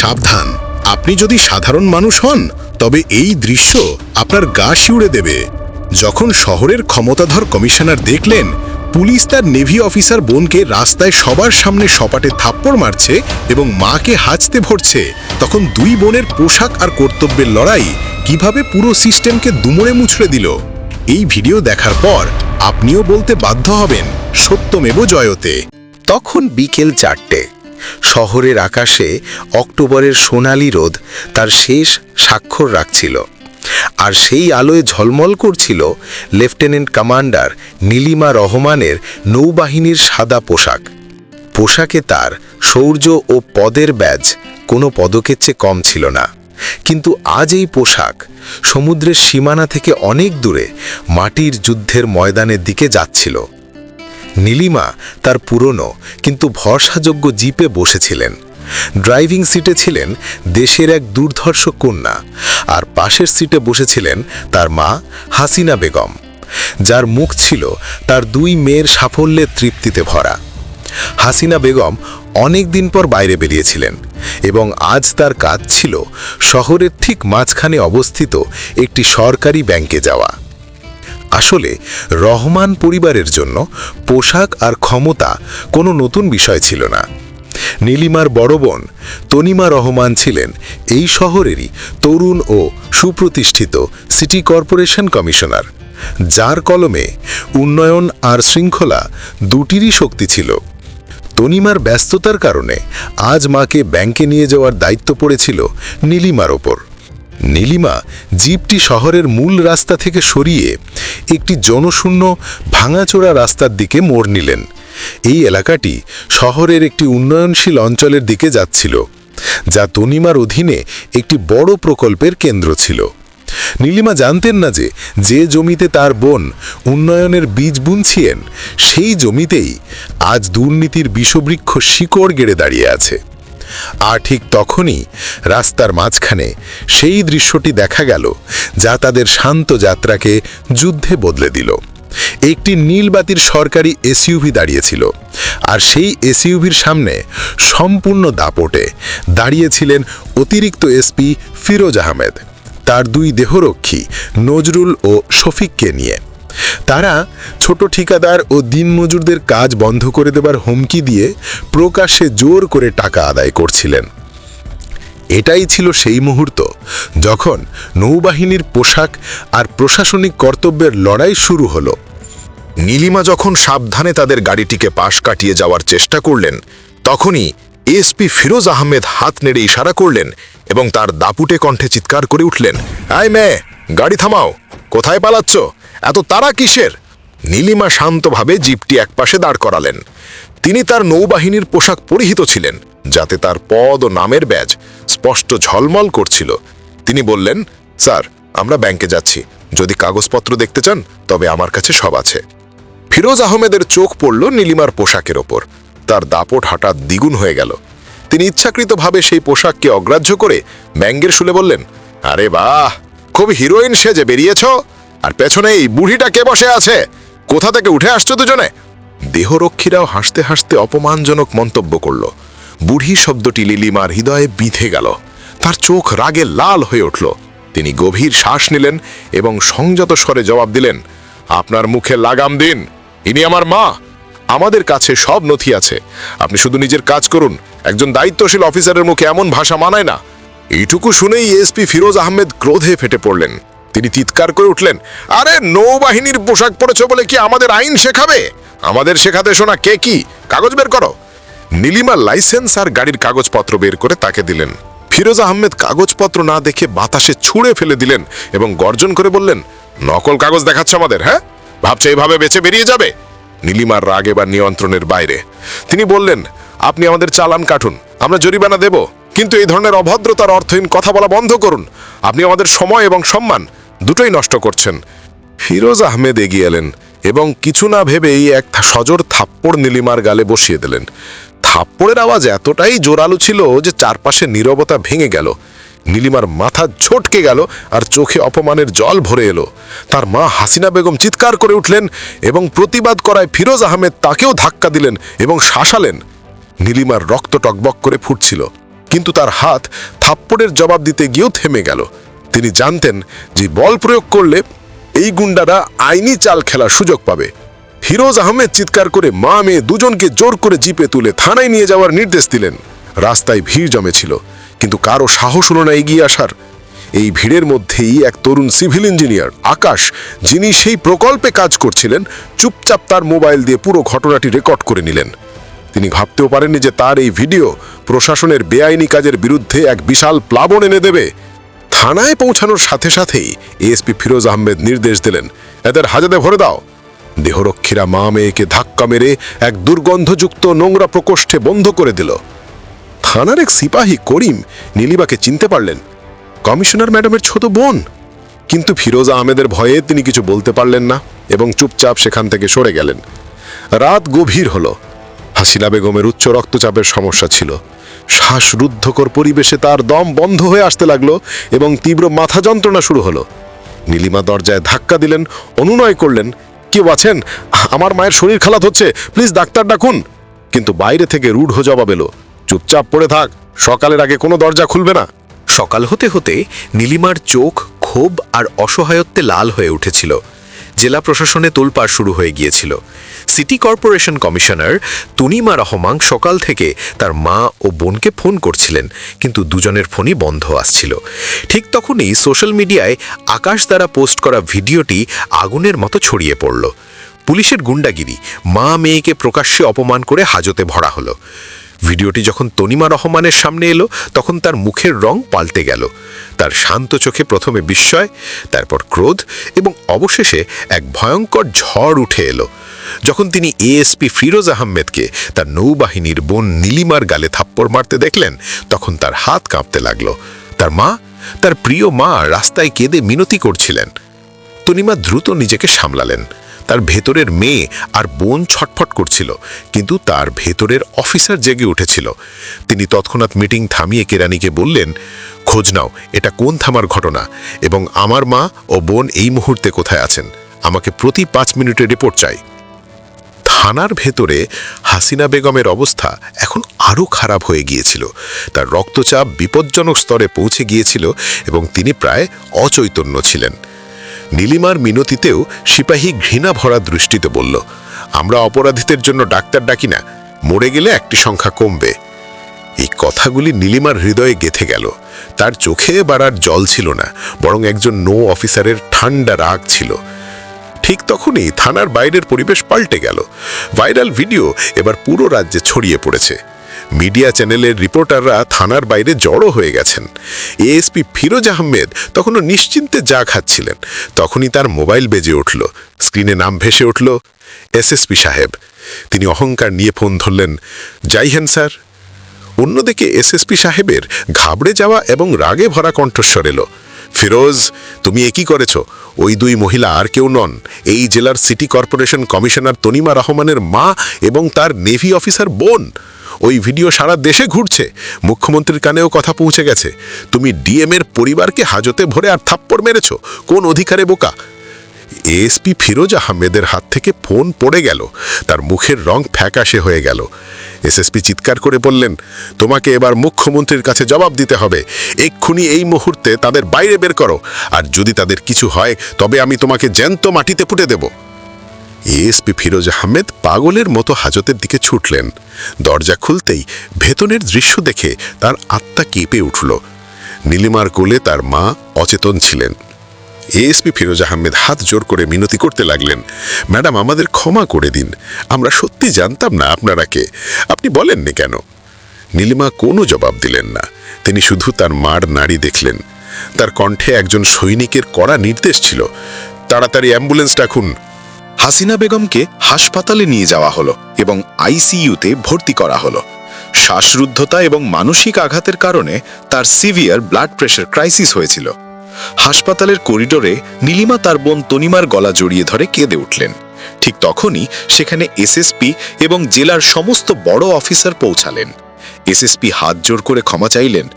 সাবধান। আপনি যদি সাধারণ মানুষ হন, তবে এই দৃশ্য আপনার গা শিউড়ে দেবে। যখন শহরের ক্ষমতাধর কমিশনার দেখলেন, পুলিশ তার নেভি অফিসার বোনকে রাস্তায় সবার সামনে সপাটে থাপ্পড় মারছে এবং মাকে হাঁচতে ভরছে, তখন দুই বোনের পোশাক আর কর্তব্যের লড়াই কীভাবে পুরো সিস্টেমকে দুমড়ে মুছড়ে দিল, এই ভিডিও দেখার পর আপনিও বলতে বাধ্য হবেন সত্যমেব জয়তে। তখন বিকেল চারটে। শহরের আকাশে অক্টোবরের সোনালি রোদ তার শেষ স্বাক্ষর রাখছিল। আর সেই আলোয় ঝলমল করছিল লেফটেন্যান্ট কমান্ডার নীলিমা রহমানের নৌবাহিনীর সাদা পোশাক। পোশাকে তার শৌর্য ও পদের ব্যাজ কোনো পদকের চেয়ে কম ছিল না। কিন্তু আজ এই পোশাক সমুদ্রের সীমানা থেকে অনেক দূরে মাটির যুদ্ধের ময়দানের দিকে যাচ্ছিল। নীলিমা তার পুরনো কিন্তু ভরসাযোগ্য জিপে বসেছিলেন। ড্রাইভিং সিটে ছিলেন দেশের এক দুর্ধর্ষ কন্যা আর পাশের সিটে বসেছিলেন তার মা হাসিনা বেগম। যার মুখ ছিল তার দুই মেয়ের সাফল্যের তৃপ্তিতে ভরা। হাসিনা বেগম অনেক দিন পর বাইরে বেরিয়েছিলেন এবং আজ তার কাজ ছিল শহরের ঠিক মাঝখানে অবস্থিত একটি সরকারি ব্যাংকে যাওয়া। আসলে রহমান পরিবারের জন্য পোশাক আর ক্ষমতা কোনো নতুন বিষয় ছিল না। নীলিমার বড় বোন তনিমা রহমান ছিলেন এই শহরেরই তরুণ ও সুপ্রতিষ্ঠিত সিটি কর্পোরেশন কমিশনার, যার কলমে উন্নয়ন আর শৃঙ্খলা দুটিরই শক্তি ছিল। তনিমার ব্যস্ততার কারণে আজ মাকে ব্যাংকে নিয়ে যাওয়ার দায়িত্ব পড়েছিল নীলিমার ওপর। নীলিমা জিপটি শহরের মূল রাস্তা থেকে সরিয়ে একটি জনশূন্য ভাঙাচোরা রাস্তার দিকে মোড় নিলেন। এই এলাকাটি শহরের একটি উন্নয়নশীল অঞ্চলের দিকে যাচ্ছিল, যা তনিমার অধীনে একটি বড় প্রকল্পের কেন্দ্র ছিল। নীলিমা জানতেন না যে যে জমিতে তার বোন উন্নয়নের বীজ বুনছিলেন, সেই জমিতেই আজ দুর্নীতির বিষবৃক্ষ শিকড় গেড়ে দাঁড়িয়ে আছে। আর ঠিক তখনই রাস্তার মাঝখানে সেই দৃশ্যটি দেখা গেল যা তাদের শান্ত যাত্রাকে যুদ্ধে বদলে দিল। একটি নীলবাতির সরকারি এসইউভি দাঁড়িয়েছিল আর সেই এসইউভির সামনে সম্পূর্ণ দাপটে দাঁড়িয়েছিলেন অতিরিক্ত এসপি ফিরোজ আহমেদ, তার দুই দেহরক্ষী নজরুল ও শফিককে নিয়ে। তারা ছোট ঠিকাদার ও দিনমজুরদের কাজ বন্ধ করে দেবার হুমকি দিয়ে প্রকাশ্যে জোর করে টাকা আদায় করছিলেন। এটাই ছিল সেই মুহূর্ত যখন নৌবাহিনীর পোশাক আর প্রশাসনিক কর্তব্যের লড়াই শুরু হলো। নীলিমা যখন সাবধানে তাদের গাড়িটিকে পাশ কাটিয়ে যাওয়ার চেষ্টা করলেন, তখনই এসপি ফিরোজ আহমেদ হাত নেড়ে ইশারা করলেন এবং তার দাপুটে কণ্ঠে চিৎকার করে উঠলেন আয় মেয়ে, গাড়ি থামাও, কোথায় পালাচ্ছ? এত তারা কিসের? নীলিমা শান্তভাবে জিপটি একপাশে দাঁড় করালেন। তিনি তার নৌবাহিনীর পোশাক পরিহিত ছিলেন, যাতে তার পদ ও নামের ব্যাজ স্পষ্ট ঝলমল করছিল। তিনি বললেন, স্যার, আমরা ব্যাংকে যাচ্ছি। যদি কাগজপত্র দেখতে চান, তবে আমার কাছে সব আছে। ফিরোজ আহমেদের চোখ পড়ল নীলিমার পোশাকের ওপর। তার দাপট হঠাৎ দ্বিগুণ হয়ে গেল। তিনি ইচ্ছাকৃতভাবে সেই পোশাককে অগ্রাহ্য করে ব্যাঙ্গের শুলে বললেন, আরে বাহ! খুব হিরোইন সেজে বেরিয়েছ! আর পেছনে এই বুড়িটা কে বসে আছে? কোথা থেকে উঠে আসছো দুজনে? দেহরক্ষীরাও হাসতে হাসতে অপমানজনক মন্তব্য করল। বুড়ি শব্দটি লিলিমার হৃদয়ে বিঁধে গেল। তার চোখ রাগে লাল হয়ে উঠল। তিনি গভীর শ্বাস নিলেন এবং সংযত স্বরে জবাব দিলেন, আপনার মুখে লাগাম দিন। ইনি আমার মা। আমাদের কাছে সব নথি আছে। আপনি শুধু নিজের কাজ করুন। একজন দায়িত্বশীল অফিসারের মুখে এমন ভাষা মানায় না। এইটুকু শুনেই এসপি ফিরোজ আহমেদ ক্রোধে ফেটে পড়লেন। তিনি চিৎকার করে উঠলেন, আরে, নৌবাহিনীর পোশাক পরেছ বলে কি আমাদের আইন শেখাবে? আমাদের শেখাতে শোনা কে কি? কাগজ বের করো। নীলিমা লাইসেন্স আর গাড়ির কাগজপত্র বের করে তাকে দিলেন। ফিরোজ আহমেদ কাগজপত্র না দেখে বাতাসে ছুঁড়ে ফেলে দিলেন এবং গর্জন করে বললেন, নকল কাগজ দেখাচ্ছে আমাদের হ্যাঁ? ভাবছে এইভাবে বেঁচে বেরিয়ে যাবে? নীলিমার রাগ এবার নিয়ন্ত্রণের বাইরে। তিনি বললেন, আপনি আমাদের চালান কাটুন, আমরা জরিমানা দেব। কিন্তু এই ধরনের অভদ্রতার অর্থহীন কথা বলা বন্ধ করুন। আপনি আমাদের সময় এবং সম্মান দুটোই নষ্ট করছেন। ফিরোজ আহমেদ এগিয়ে এলেন এবং কিছু না ভেবেই এক সজোর থাপ্পড় নীলিমার গালে বসিয়ে দিলেন। থাপ্পড়ের আওয়াজ এতটাই জোরালো ছিল যে চারপাশে নীরবতা ভেঙে গেল। নীলিমার মাথা ঝটকে গেল আর চোখে অপমানের জল ভরে এলো। তার মা হাসিনা বেগম চিৎকার করে উঠলেন এবং প্রতিবাদ করায় ফিরোজ আহমেদ তাকেও ধাক্কা দিলেন এবং শাসালেন। নীলিমার রক্ত টকবক করে ফুটছিল। কিন্তু তার হাত থাপ্পড়ের জবাব দিতে গিয়েও থেমে গেল। তিনি জানতেন যে বল প্রয়োগ করলে এই গুন্ডারা আইনি চাল খেলার সুযোগ পাবে। ফিরোজ আহমেদ চিৎকার করে মা মেয়ে দুজনকে জোর করে জিপে তুলে থানায় নিয়ে যাওয়ার নির্দেশ দিলেন। রাস্তায় ভিড় জমেছিল, কিন্তু কারও সাহস হলো না এগিয়ে আসার। এই ভিড়ের মধ্যেই এক তরুণ সিভিল ইঞ্জিনিয়ার, আকাশ, যিনি সেই প্রকল্পে কাজ করছিলেন, চুপচাপ তার মোবাইল দিয়ে পুরো ঘটনাটি রেকর্ড করে নিলেন। তিনি ভাবতেও পারেননি যে তার এই ভিডিও প্রশাসনের বেআইনি কাজের বিরুদ্ধে এক বিশাল প্লাবন এনে দেবে। থানায় পৌঁছানোর সাথে সাথেই এসপি ফিরোজ আহমেদ নির্দেশ দিলেন, এদের হাজাতে ভরে দাও। দেহরক্ষীরা মা মেয়েকে ধাক্কা মেরে এক দুর্গন্ধযুক্ত নোংরা প্রকোষ্ঠে বন্ধ করে দিল। থানার এক সিপাহী করিম নীলিবাকে চিনতে পারলেন, কমিশনার ম্যাডামের ছোট বোন। কিন্তু ফিরোজ আহমেদের ভয়ে তিনি কিছু বলতে পারলেন না এবং চুপচাপ সেখান থেকে সরে গেলেন। রাত গভীর হলো। হাসিনা বেগমের উচ্চ রক্তচাপের সমস্যা ছিল। শ্বাসরুদ্ধকর পরিবেশে তার দম বন্ধ হয়ে আসতে লাগল এবং তীব্র মাথা যন্ত্রণা শুরু হলো। নীলিমা দরজায় ধাক্কা দিলেন, অনুনয় করলেন, কেউ আছেন? আমার মায়ের শরীর খালাত হচ্ছে, প্লিজ ডাক্তার ডাকুন। কিন্তু বাইরে থেকে রূঢ় জবাব এলো, চুপচাপ পড়ে থাক, সকালের আগে কোনো দরজা খুলবে না। সকাল হতে হতে নীলিমার চোখ ক্ষোভ আর অসহায়ত্বে লাল হয়ে উঠেছিল। জেলা প্রশাসনে তোলপাড় শুরু হয়ে গিয়েছিল। City corporation commissioner Tunima Rahman সকাল থেকে তার মা ও বোনকে ফোন করছিলেন, কিন্তু দুজনের ফোনই বন্ধ আসছিল। ঠিক তখনই সোশ্যাল মিডিয়ায় আকাশ দ্বারা পোস্ট করা ভিডিওটি আগুনের মতো ছড়িয়ে পড়ল। পুলিশের গুন্ডাগিরি, মা মেয়েকে প্রকাশ্যে অপমান করে হাজতে ভরা হলো। ভিডিওটি যখন তনিমা রহমানের সামনে এলো, তখন তার মুখের রং পাল্টে গেল। তার শান্ত চোখে প্রথমে বিস্ময়, তারপর ক্রোধ এবং অবশেষে এক ভয়ঙ্কর ঝড় উঠে এলো। যখন তিনি এএসপি ফিরোজ আহমেদকে তার নৌবাহিনীর বোন নীলিমার গালে থাপ্পড় মারতে দেখলেন, তখন তার হাত কাঁপতে লাগল। তার মা, তার প্রিয় মা রাস্তায় কেঁদে মিনতি করছিলেন। তনিমা দ্রুত নিজেকে সামলালেন। তার ভেতরের মেয়ে আর বোন ছটফট করছিল, কিন্তু তার ভেতরের অফিসার জেগে উঠেছিল। তিনি তৎক্ষণাৎ মিটিং থামিয়ে কেরানিকে বললেন, খোঁজ নাও, এটা কোন থামার ঘটনা? এবং আমার মা ও বোন এই মুহূর্তে কোথায় আছেন? আমাকে প্রতি পাঁচ মিনিটের রিপোর্ট চাই। থানার ভেতরে হাসিনা বেগমের অবস্থা এখন আরও খারাপ হয়ে গিয়েছিল। তার রক্তচাপ বিপজ্জনক স্তরে পৌঁছে গিয়েছিল এবং তিনি প্রায় অচৈতন্য ছিলেন। নীলিমার মিনতিতেও সিপাহী ঘৃণা ভরা দৃষ্টিতে বলল, আমরা অপরাধীদের জন্য ডাক্তার ডাকি না, মরে গেলে একটি সংখ্যা কমবে। এই কথাগুলি নীলিমার হৃদয়ে গেথে গেল। তার চোখে বাড়ার জল ছিল না, বরং একজন নো অফিসারের ঠান্ডা রাগ ছিল। ঠিক তখনই থানার বাইরের পরিবেশ পাল্টে গেল। ভাইরাল ভিডিও এবার পুরো রাজ্যে ছড়িয়ে পড়েছে। মিডিয়া চ্যানেলের রিপোর্টাররা থানার বাইরে জড়ো হয়ে গেছেন। এএসপি ফিরোজ আহমেদ তখনও নিশ্চিন্তে যা খাচ্ছিলেন। তখনই তার মোবাইল বেজে উঠল। স্ক্রিনে নাম ভেসে উঠল, এসএসপি সাহেব। তিনি অহংকার নিয়ে ফোন ধরলেন, যাই হেন স্যার। অন্যদিকে এসএসপি সাহেবের ঘাবড়ে যাওয়া এবং রাগে ভরা কণ্ঠস্বর এলো। ফিরোজ, তুমি একই করেছ? ওই দুই মহিলা আর কেউ নন। এই জেলার সিটি কর্পোরেশন কমিশনার তনিমা রহমানের মা এবং তার নেভি অফিসার বোন। ওই ভিডিও সারা দেশে ঘুরছে। মুখ্যমন্ত্রীর কানেও কথা পৌঁছে গেছে। তুমি ডিএম এর পরিবারকে হাজতে ভরে আর থাপ্পড় মেরেছ। কোন অধিকারে বোকা? এএসপি ফিরোজ আহমেদের হাত থেকে ফোন পড়ে গেল। তার মুখের রং ফ্যাকাশে হয়ে গেল। এসএসপি চিৎকার করে বললেন, তোমাকে এবার মুখ্যমন্ত্রীর কাছে জবাব দিতে হবে। এক্ষুনি এই মুহূর্তে তাদের বাইরে বের করো। আর যদি তাদের কিছু হয়, তবে আমি তোমাকে জ্যান্ত মাটিতে পুঁতে দেব। এএসপি ফিরোজ আহমেদ পাগলের মতো হাজতের দিকে ছুটলেন। দরজা খুলতেই ভেতনের দৃশ্য দেখে তার আত্মা কেঁপে উঠল। নীলিমার কোলে তার মা অচেতন ছিলেন। এএসপি ফিরোজ আহমেদ হাত জোর করে মিনতি করতে লাগলেন। ম্যাডাম, আমাদের ক্ষমা করে দিন। আমরা সত্যি জানতাম না আপনারা কে। আপনি বলেননি কেন? নীলিমা কোনো জবাব দিলেন না। তিনি শুধু তার মার নাড়ি দেখলেন। তার কণ্ঠে একজন সৈনিকের কড়া নির্দেশ ছিল। তাড়াতাড়ি অ্যাম্বুলেন্স ডাকুন। হাসিনা বেগমকে হাসপাতালে নিয়ে যাওয়া হলো এবং আইসিইউতে ভর্তি করা হলো। শ্বাসরুদ্ধতা এবং মানসিক আঘাতের কারণে তার সিভিয়ার ব্লাড প্রেশার ক্রাইসিস হয়েছিল। হাসপাতালের করিডোরে নীলিমা তার বোন তনিমার গলা জড়িয়ে ধরে কেঁদে উঠলেন। ঠিক তখনই সেখানে এসএসপি এবং জেলার সমস্ত বড় অফিসার পৌঁছালেন। এসএসপি হাত জোর করে ক্ষমা চাইলেন,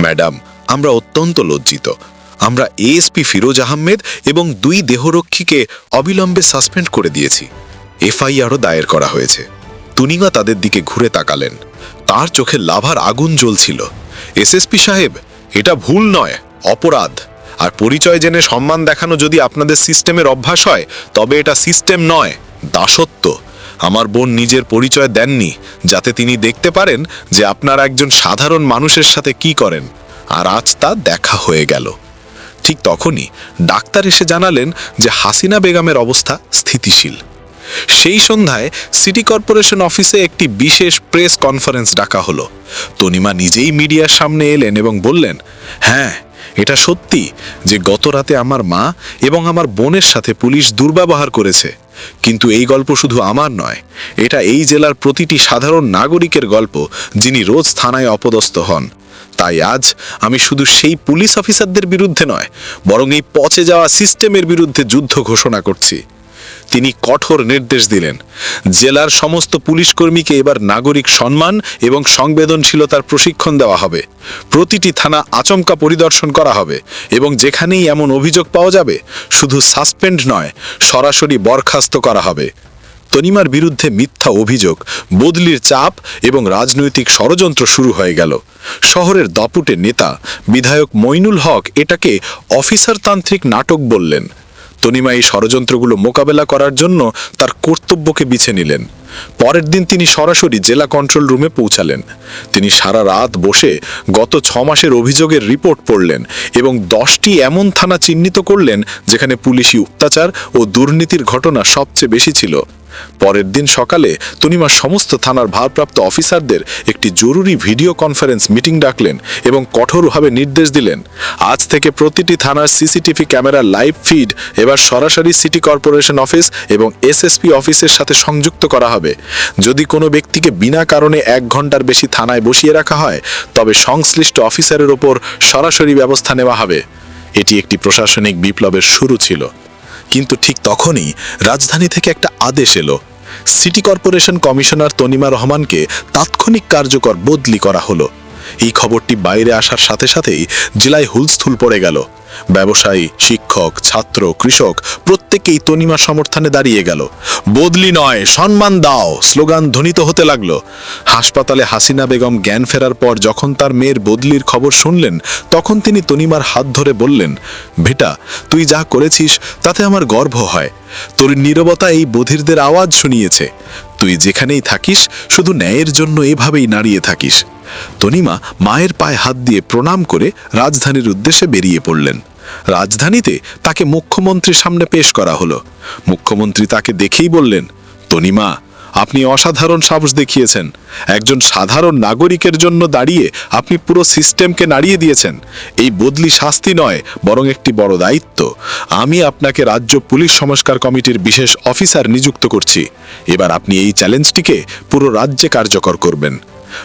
ম্যাডাম, আমরা অত্যন্ত লজ্জিত। আমরা এএসপি ফিরোজ আহমেদ এবং দুই দেহরক্ষীকে অবিলম্বে সাসপেন্ড করে দিয়েছি। এফআইআরও দায়ের করা হয়েছে। তুনিমা তাদের দিকে ঘুরে তাকালেন। তার চোখে লাভার আগুন জ্বলছিল। এসএসপি সাহেব, এটা ভুল নয়, অপরাধ। আর পরিচয় জেনে সম্মান দেখানো যদি আপনাদের সিস্টেমের অভ্যাস হয়, তবে এটা সিস্টেম নয়, দাসত্ব। আমার বোন নিজের পরিচয় দেননি, যাতে তিনি দেখতে পারেন যে আপনারা একজন সাধারণ মানুষের সাথে কি করেন, আর আজ তা দেখা হয়ে গেল। ঠিক তখনই ডাক্তার এসে জানালেন যে হাসিনা বেগমের অবস্থা স্থিতিশীল। সেই সন্ধ্যায় সিটি কর্পোরেশন অফিসে একটি বিশেষ প্রেস কনফারেন্স ডাকা হলো। তনিমা নিজেই মিডিয়ার সামনে এলেন এবং বললেন হ্যাঁ এটা সত্যি যে গত রাতে আমার মা এবং আমার বোনের সাথে পুলিশ দুর্ব্যবহার করেছে। কিন্তু এই গল্প শুধু আমার নয়, এটা এই জেলার প্রতিটি সাধারণ নাগরিকের গল্প যিনি রোজ থানায় অপদস্থ হন। তাই আজ আমি শুধু সেই পুলিশ অফিসারদের বিরুদ্ধে নয়, বরং এই পচে যাওয়া সিস্টেমের বিরুদ্ধে যুদ্ধ ঘোষণা করছি। তিনি কঠোর নির্দেশ দিলেন। জেলার সমস্ত পুলিশ কর্মীকে এবার নাগরিক সম্মান এবং সংবেদনশীলতার প্রশিক্ষণ দেওয়া হবে। প্রতিটি থানা আচমকা পরিদর্শন করা হবে এবং যেখানেই এমন অভিযোগ পাওয়া যাবে, শুধু সাসপেন্ড নয়, সরাসরি বরখাস্ত করা হবে। তনিমার বিরুদ্ধে মিথ্যা অভিযোগ, বদলির চাপ এবং রাজনৈতিক ষড়যন্ত্র শুরু হয়ে গেল। শহরের দাপুটে নেতা বিধায়ক মইনুল হক এটাকে অফিসারতান্ত্রিক নাটক বললেন। তনিমা এই ষড়যন্ত্রগুলো মোকাবেলা করার জন্য তার কর্তব্যকে বিছে নিলেন। পরের দিন তিনি সরাসরি জেলা কন্ট্রোল রুমে পৌঁছালেন। তিনি সারা রাত বসে গত ছ মাসের অভিযোগের রিপোর্ট পড়লেন এবং দশটি এমন থানা চিহ্নিত করলেন যেখানে পুলিশি অত্যাচার ও দুর্নীতির ঘটনা সবচেয়ে বেশি ছিল। পরের দিন সকালে তনিমা সমস্ত থানার ভারপ্রাপ্ত অফিসারদের একটি জরুরি ভিডিও কনফারেন্স মিটিং ডাকলেন এবং কঠোরভাবে নির্দেশ দিলেন। আজ থেকে প্রতিটি থানার সিসিটিভি ক্যামেরা লাইভ ফিড এবার সরাসরি সিটি কর্পোরেশন অফিস এবং এসএসপি অফিসের সাথে সংযুক্ত করা হবে। যদি কোনো ব্যক্তিকে বিনা কারণে এক ঘণ্টার বেশি থানায় বসিয়ে রাখা হয়, তবে সংশ্লিষ্ট অফিসারের ওপর সরাসরি ব্যবস্থা নেওয়া হবে। এটি একটি প্রশাসনিক বিপ্লবের শুরু ছিল। কিন্তু ঠিক তখনই রাজধানী থেকে একটা আদেশ এলো। সিটি কর্পোরেশন কমিশনার তনিমা রহমানকে তাৎক্ষণিক কার্যকর বদলি করা হলো। এই খবরটি বাইরে আসার সাথে সাথেই জেলায় হুলস্থুল পড়ে গেল। ব্যবসায়ী, শিক্ষক, ছাত্র, কৃষক প্রত্যেকেই তনিমা সমর্থনে দাঁড়িয়ে গেল। বদলি নয়, সম্মান দাও, স্লোগান ধ্বনিত হতে লাগল। হাসপাতালে হাসিনা বেগম জ্ঞান ফেরার পর যখন তার মেয়ের বদলির খবর শুনলেন, তখন তিনি তনিমার হাত ধরে বললেন বেটা তুই যা করেছিস, তাতে আমার গর্ব হয়। তোর নীরবতা এই বধিরদের আওয়াজ শুনিয়েছে। তুই যেখানেই থাকিস, শুধু ন্যায়ের জন্য এভাবেই নাড়িয়ে থাকিস। তনিমা মায়ের পায়ে হাত দিয়ে প্রণাম করে রাজধানীর উদ্দেশ্যে বেরিয়ে পড়লেন। রাজধানীতে তাকে মুখ্যমন্ত্রীর সামনে পেশ করা হলো। মুখ্যমন্ত্রী তাকে দেখেই বললেন, তনিমা আপনি অসাধারণ সাহস দেখিয়েছেন। একজন সাধারণ নাগরিকের জন্য দাঁড়িয়ে আপনি পুরো সিস্টেমকে নাড়িয়ে দিয়েছেন। এই বদলি শাস্তি নয়, বরং একটি বড় দায়িত্ব। আমি আপনাকে রাজ্য পুলিশ সংস্কার কমিটির বিশেষ অফিসার নিযুক্ত করছি। এবার আপনি এই চ্যালেঞ্জটিকে পুরো রাজ্যে কার্যকর করবেন।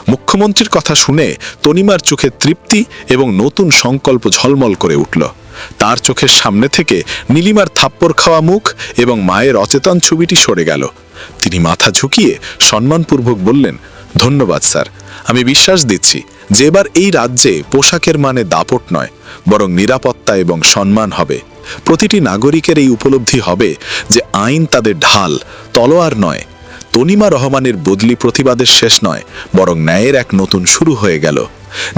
মুখ্যমন্ত্রীর কথা শুনে তনিমার চোখে তৃপ্তি এবং নতুন সংকল্প ঝলমল করে উঠল। তার চোখের সামনে থেকে নীলিমার থাপ্পড় খাওয়া মুখ এবং মায়ের অচেতন ছবিটি সরে গেল। তিনি মাথা ঝুঁকিয়ে সম্মানপূর্বক বললেন, ধন্যবাদ, স্যার। আমি বিশ্বাস দিচ্ছি যে এবার এই রাজ্যে পোশাকের মানে দাপট নয়, বরং নিরাপত্তা এবং সম্মান হবে। প্রতিটি নাগরিকের এই উপলব্ধি হবে যে আইন তাদের ঢাল, তলোয়ার নয়। তনিমা রহমানের বদলি প্রতিবাদের শেষ নয়, বরং ন্যায়ের এক নতুন শুরু হয়ে গেল।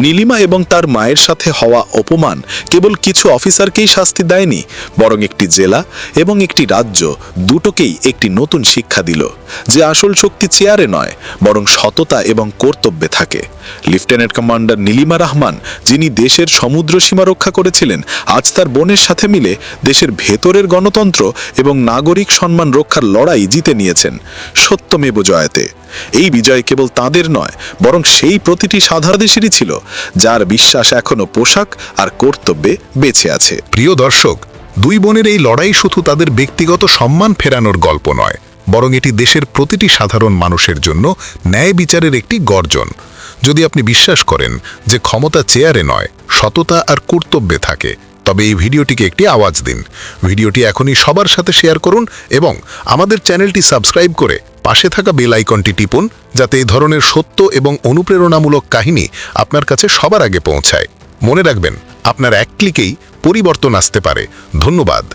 নীলিমা এবং তার মায়ের সাথে হওয়া অপমান কেবল কিছু অফিসারকেই শাস্তি দেয়নি, বরং একটি জেলা এবং একটি রাজ্য দুটোকেই একটি নতুন শিক্ষা দিল, যে আসল শক্তি চেয়ারে নয়, বরং সততা এবং কর্তব্যে থাকে। লেফটেন্যান্ট কমান্ডার নীলিমা রহমান, যিনি দেশের সমুদ্র সীমা রক্ষা করেছিলেন, আজ তার বোনের সাথে মিলে দেশের ভেতরের গণতন্ত্র এবং নাগরিক সম্মান রক্ষার লড়াই জিতে নিয়েছেন সত্যমেব জয়াতে। এই বিজয় কেবল তাদের নয়, বরং সেই প্রতিটি সাধারদেশেরই ছিল, যার বিশ্বাস এখনও পোশাক আর কর্তব্যে বেঁচে আছে। প্রিয় দর্শক, দুই বোনের এই লড়াই শুধু তাদের ব্যক্তিগত সম্মান ফেরানোর গল্প নয়, বরং এটি দেশের প্রতিটি সাধারণ মানুষের জন্য ন্যায় বিচারের একটি গর্জন। যদি আপনি বিশ্বাস করেন যে ক্ষমতা চেয়ারে নয়, সততা আর কর্তব্যে থাকে, তবে এই ভিডিওটিকে একটি আওয়াজ দিন। ভিডিওটি এখনই সবার সাথে শেয়ার করুন এবং আমাদের চ্যানেলটি সাবস্ক্রাইব করে পাশে থাকা বেল আইকনটি টিপুন যাতে এই ধরনের সত্য এবং অনুপ্রেরণামূলক কাহিনী আপনার কাছে সবার আগে পৌঁছায়। মনে রাখবেন, আপনার এক ক্লিকেই পরিবর্তন আসতে পারে। ধন্যবাদ।